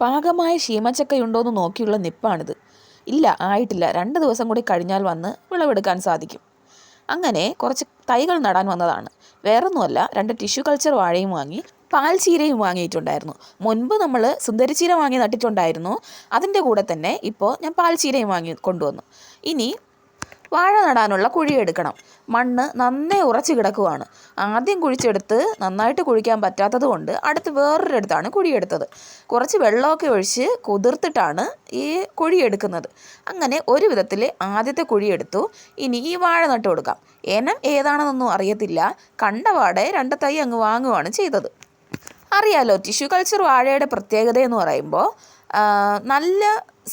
പാകമായ ശീമച്ചക്കയുണ്ടോയെന്ന് നോക്കിയുള്ള നിപ്പാണിത്. ഇല്ല ആയിട്ടില്ല. രണ്ട് ദിവസം കൂടി കഴിഞ്ഞാൽ വന്ന് വിളവെടുക്കാൻ സാധിക്കും. അങ്ങനെ കുറച്ച് തൈകൾ നടാൻ വന്നതാണ്. വേറൊന്നുമല്ല രണ്ട് ടിഷ്യൂ കൾച്ചർ വാഴയും വാങ്ങി പാൽ ചീരയും വാങ്ങിയിട്ടുണ്ടായിരുന്നു. മുൻപ് നമ്മൾ സുന്ദരിച്ചീര വാങ്ങി നട്ടിട്ടുണ്ടായിരുന്നു. അതിന്റെ കൂടെ തന്നെ ഇപ്പോൾ ഞാൻ പാൽ ചീരയും വാങ്ങി കൊണ്ടുവന്നു. ഇനി വാഴ നടാനുള്ള കുഴി എടുക്കണം മണ്ണ് നന്നേ ഉറച്ചു കിടക്കുവാണ്. ആദ്യം കുഴിച്ചെടുത്ത് നന്നായിട്ട് കുഴിക്കാൻ പറ്റാത്തത് കൊണ്ട് അടുത്ത് വേറൊരിടത്താണ് കുഴിയെടുത്തത്. കുറച്ച് വെള്ളമൊക്കെ ഒഴിച്ച് കുതിർത്തിട്ടാണ് ഈ കുഴിയെടുക്കുന്നത്. അങ്ങനെ ഒരു വിധത്തിൽ ആദ്യത്തെ കുഴിയെടുത്തു. ഇനി ഈ വാഴ നട്ട് കൊടുക്കാം. ഇനം ഏതാണെന്നൊന്നും അറിയത്തില്ല. കണ്ടപാടെ രണ്ട് തൈ അങ്ങ് വാങ്ങുവാണ് ചെയ്തത്. അറിയാലോ ടിഷ്യൂ കൾച്ചർ വാഴയുടെ പ്രത്യേകത എന്ന് പറയുമ്പോൾ നല്ല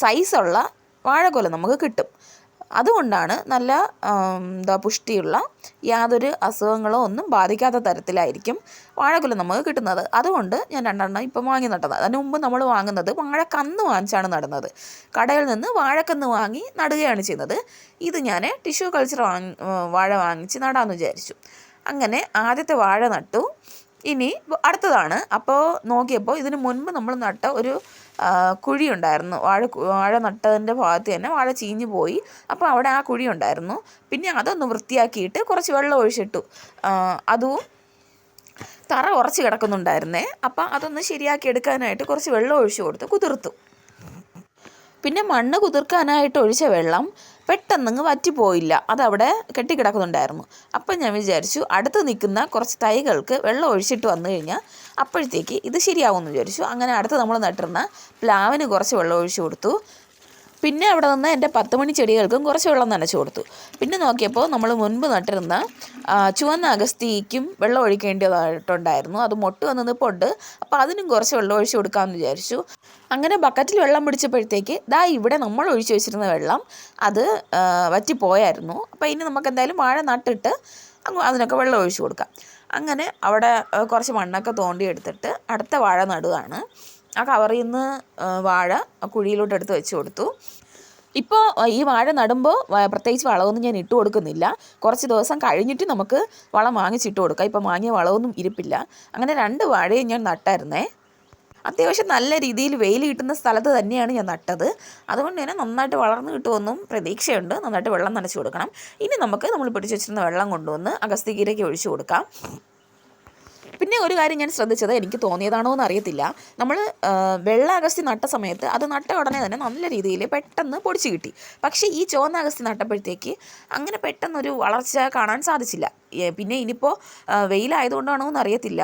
സൈസുള്ള വാഴക്കൊല നമുക്ക് കിട്ടും. അതുകൊണ്ടാണ് നല്ല എന്താ പുഷ്ടിയുള്ള യാതൊരു അസുഖങ്ങളോ ഒന്നും ബാധിക്കാത്ത തരത്തിലായിരിക്കും വാഴക്കുല നമുക്ക് കിട്ടുന്നത്. അതുകൊണ്ട് ഞാൻ രണ്ടെണ്ണം ഇപ്പം വാങ്ങി നട്ടത്. അതിന് മുമ്പ് നമ്മൾ വാങ്ങുന്നത് വാഴക്കന്ന് വാങ്ങിച്ചാണ് നടുന്നത്. കടയിൽ നിന്ന് വാഴക്കന്ന് വാങ്ങി നടുകയാണ് ചെയ്യുന്നത്. ഇത് ഞാൻ ടിഷ്യൂ കൾച്ചർ വാങ്ങി വാഴ വാങ്ങിച്ച് നടാമെന്ന് വിചാരിച്ചു. അങ്ങനെ ആദ്യത്തെ വാഴ നട്ടു. ഇനി അടുത്തതാണ്. അപ്പോൾ നോക്കിയപ്പോൾ ഇതിന് മുൻപ് നമ്മൾ നട്ട ഒരു കുഴി ഉണ്ടായിരുന്നു. വാഴ വാഴ നട്ടതിന്റെ ഭാഗത്ത് തന്നെ വാഴ ചീഞ്ഞു പോയി. അപ്പോൾ അവിടെ ആ കുഴി ഉണ്ടായിരുന്നു. പിന്നെ അതൊന്ന് വൃത്തിയാക്കിയിട്ട് കുറച്ച് വെള്ളം ഒഴിച്ചിട്ടു. അതും തറ ഉറച്ച് കിടക്കുന്നുണ്ടായിരുന്നേ. അപ്പം അതൊന്ന് ശരിയാക്കി എടുക്കാനായിട്ട് കുറച്ച് വെള്ളം ഒഴിച്ചു കൊടുത്ത്. കുതിർത്തു. പിന്നെ മണ്ണ് കുതിർക്കാനായിട്ട് ഒഴിച്ച വെള്ളം പെട്ടെന്നങ്ങ് വറ്റിപ്പോയില്ല. അതവിടെ കെട്ടിക്കിടക്കുന്നുണ്ടായിരുന്നു. അപ്പം ഞാൻ വിചാരിച്ചു അടുത്ത് നിൽക്കുന്ന കുറച്ച് തൈകൾക്ക് വെള്ളം ഒഴിച്ചിട്ട് വന്നു കഴിഞ്ഞാൽ അപ്പോഴത്തേക്ക് ഇത് ശരിയാവുമെന്ന് വിചാരിച്ചു. അങ്ങനെ അടുത്ത് നമ്മൾ നട്ടിരുന്ന പ്ലാവിന് കുറച്ച് വെള്ളം ഒഴിച്ചു കൊടുത്തു. പിന്നെ അവിടെ നിന്ന് എന്റെ പത്ത് മണി ചെടികൾക്കും കുറച്ച് വെള്ളം നനച്ചു കൊടുത്തു. പിന്നെ നോക്കിയപ്പോൾ നമ്മൾ മുൻപ് നട്ടിരുന്ന ചുവന്ന അഗസ്തിക്കും വെള്ളം ഒഴിക്കേണ്ടതായിട്ടുണ്ടായിരുന്നു. അത് മൊട്ട് വന്ന് നിൽപ്പുണ്ട് അപ്പോൾ അതിനും കുറച്ച് വെള്ളം ഒഴിച്ചു കൊടുക്കാമെന്ന് വിചാരിച്ചു. അങ്ങനെ ബക്കറ്റിൽ വെള്ളം പിടിച്ചപ്പോഴത്തേക്ക് ദാ ഇവിടെ നമ്മൾ ഒഴിച്ചു വെച്ചിരുന്ന വെള്ളം അത് വറ്റിപ്പോയായിരുന്നു. അപ്പോൾ ഇനി നമുക്ക് എന്തായാലും വാഴ നട്ടിട്ട് അതിനൊക്കെ വെള്ളം ഒഴിച്ചു കൊടുക്കാം. അങ്ങനെ അവിടെ കുറച്ച് മണ്ണൊക്കെ തോണ്ടിയെടുത്തിട്ട് അടുത്ത വാഴ നടുകയാണ്. ആ കവറിൽ നിന്ന് വാഴ ആ കുഴിയിലോട്ട് എടുത്ത് വെച്ച് കൊടുത്തു. ഇപ്പോൾ ഈ വാഴ നടുമ്പോൾ പ്രത്യേകിച്ച് വളമൊന്നും ഞാൻ ഇട്ട് കൊടുക്കുന്നില്ല. കുറച്ച് ദിവസം കഴിഞ്ഞിട്ട് നമുക്ക് വളം വാങ്ങിച്ചിട്ട് കൊടുക്കാം. ഇപ്പം വാങ്ങിയ വളമൊന്നും ഇരിപ്പില്ല. അങ്ങനെ രണ്ട് വാഴയും ഞാൻ നട്ടായിരുന്നേ. അത്യാവശ്യം നല്ല രീതിയിൽ വെയിൽ കിട്ടുന്ന സ്ഥലത്ത് തന്നെയാണ് ഞാൻ നട്ടത്. അതുകൊണ്ട് തന്നെ നന്നായിട്ട് വളർന്നു കിട്ടുമെന്നും പ്രതീക്ഷയുണ്ട്. നന്നായിട്ട് വെള്ളം നനച്ച് കൊടുക്കണം. ഇനി നമുക്ക് നമ്മൾ പിടിച്ചു വെച്ചിരുന്ന വെള്ളം കൊണ്ടുവന്ന് അഗസ്തികീരയ്ക്ക് ഒഴിച്ചു കൊടുക്കാം. പിന്നെ ഒരു കാര്യം ഞാൻ ശ്രദ്ധിച്ചത് എനിക്ക് തോന്നിയതാണോ എന്ന് അറിയത്തില്ല നമ്മൾ വെള്ള അഗസ്തി നട്ട സമയത്ത് അത് നട്ട ഉടനെ തന്നെ നല്ല രീതിയിൽ പെട്ടെന്ന് പൊടിച്ച് കിട്ടി. പക്ഷേ ഈ ചുവന്ന അഗസ്തി നട്ടപ്പോഴത്തേക്ക് അങ്ങനെ പെട്ടെന്നൊരു വളർച്ച കാണാൻ സാധിച്ചില്ല. പിന്നെ ഇനിയിപ്പോൾ വെയിലായതുകൊണ്ടാണോ എന്ന് അറിയത്തില്ല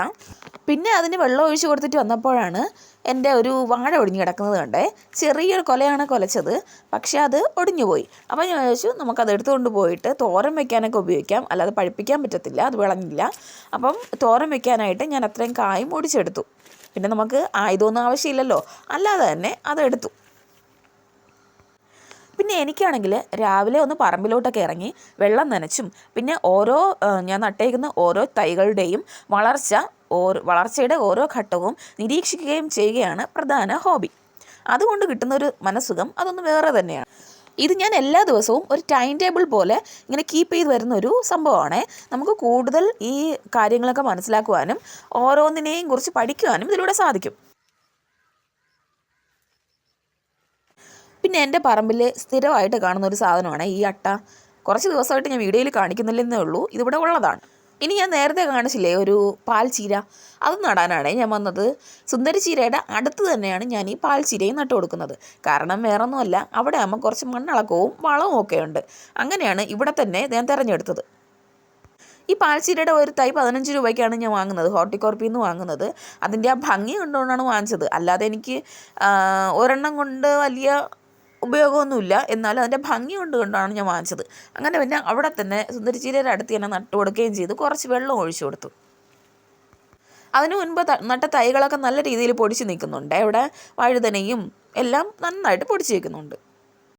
പിന്നെ അതിന് വെള്ളം ഒഴിച്ച് കൊടുത്തിട്ട് വന്നപ്പോഴാണ് എന്റെ ഒരു വാഴ ഒടിഞ്ഞു കിടക്കുന്നത് കണ്ടേ. ചെറിയൊരു കൊലയാണ് കൊലച്ചത്. പക്ഷേ അത് ഒടിഞ്ഞു പോയി. അപ്പോൾ ഞാൻ ചോദിച്ചു നമുക്കത് എടുത്തുകൊണ്ട് പോയിട്ട് തോരൻ വെക്കാനൊക്കെ ഉപയോഗിക്കാം. അല്ലാതെ പഴിപ്പിക്കാൻ പറ്റത്തില്ല. അത് വിളഞ്ഞില്ല. അപ്പം തോരൻ വെക്കാനായിട്ട് ഞാൻ അത്രയും കായും ഒടിച്ചെടുത്തു. പിന്നെ നമുക്ക് ആയുധമൊന്നും ആവശ്യമില്ലല്ലോ. അല്ലാതെ തന്നെ അതെടുത്തു പിന്നെ എനിക്കാണെങ്കിൽ രാവിലെ ഒന്ന് പറമ്പിലോട്ടൊക്കെ ഇറങ്ങി വെള്ളം നനച്ചും. പിന്നെ ഓരോ ഞാൻ നട്ടേക്കുന്ന ഓരോ തൈകളുടെയും വളർച്ച വളർച്ചയുടെ ഓരോ ഘട്ടവും നിരീക്ഷിക്കുകയും ചെയ്യുകയാണ് പ്രധാന ഹോബി. അതുകൊണ്ട് കിട്ടുന്ന ഒരു മനസ്സുഖം അതൊന്ന് വേറെ തന്നെയാണ്. ഇത് ഞാൻ എല്ലാ ദിവസവും ഒരു ടൈം ടേബിൾ പോലെ ഇങ്ങനെ കീപ്പ് ചെയ്ത് വരുന്ന ഒരു സംഭവമാണ്. നമുക്ക് കൂടുതൽ ഈ കാര്യങ്ങളൊക്കെ മനസ്സിലാക്കുവാനും ഓരോന്നിനെയും കുറിച്ച് പഠിക്കുവാനും ഇതിലൂടെ സാധിക്കും. പിന്നെ എന്റെ പറമ്പിൽ സ്ഥിരമായിട്ട് കാണുന്ന ഒരു സാധനമാണ് ഈ അട്ട. കുറച്ച് ദിവസമായിട്ട് ഞാൻ വീഡിയോയിൽ കാണിക്കുന്നില്ലെന്നേ ഉള്ളൂ. ഇതിവിടെ ഉള്ളതാണ്. ഇനി ഞാൻ നേരത്തെ കാണിച്ചില്ലേ ഒരു പാൽ ചീര. അത് നടാനാണ് ഞാൻ വന്നത്. സുന്ദരി ചീരയുടെ അടുത്ത് തന്നെയാണ് ഞാൻ ഈ പാൽ ചീരയും നട്ടു കൊടുക്കുന്നത്. കാരണം വേറൊന്നുമല്ല അവിടെ ആകുമ്പോൾ കുറച്ച് മണ്ണളക്കവും വളവും ഒക്കെ ഉണ്ട്. അങ്ങനെയാണ് ഇവിടെ തന്നെ ഞാൻ തിരഞ്ഞെടുത്തത്. ഈ പാൽച്ചീരയുടെ ഒരു തൈ പതിനഞ്ച് രൂപയ്ക്കാണ് ഞാൻ വാങ്ങുന്നത് ഹോർട്ടിക്കോർപ്പിൽ നിന്ന് വാങ്ങുന്നത്. അതിന്റെ ആ ഭംഗി കണ്ടുകൊണ്ടാണ് വാങ്ങിച്ചത്. അല്ലാതെ എനിക്ക് ഒരെണ്ണം കൊണ്ട് വലിയ ഉപയോഗമൊന്നുമില്ല. എന്നാൽ അതിന്റെ ഭംഗി കൊണ്ട് കൊണ്ടാണ് ഞാൻ വാങ്ങിച്ചത്. അങ്ങനെ പിന്നെ അവിടെ തന്നെ സുന്ദരിച്ചീരയുടെ അടുത്ത് തന്നെ നട്ടു കൊടുക്കുകയും ചെയ്തു. കുറച്ച് വെള്ളം ഒഴിച്ചു കൊടുത്തു. അതിനു മുൻപ് നട്ട തൈകളൊക്കെ നല്ല രീതിയിൽ പൊടിച്ച് നിൽക്കുന്നുണ്ട്. ഇവിടെ വഴുതനയും എല്ലാം നന്നായിട്ട് പൊടിച്ച് നിൽക്കുന്നുണ്ട്.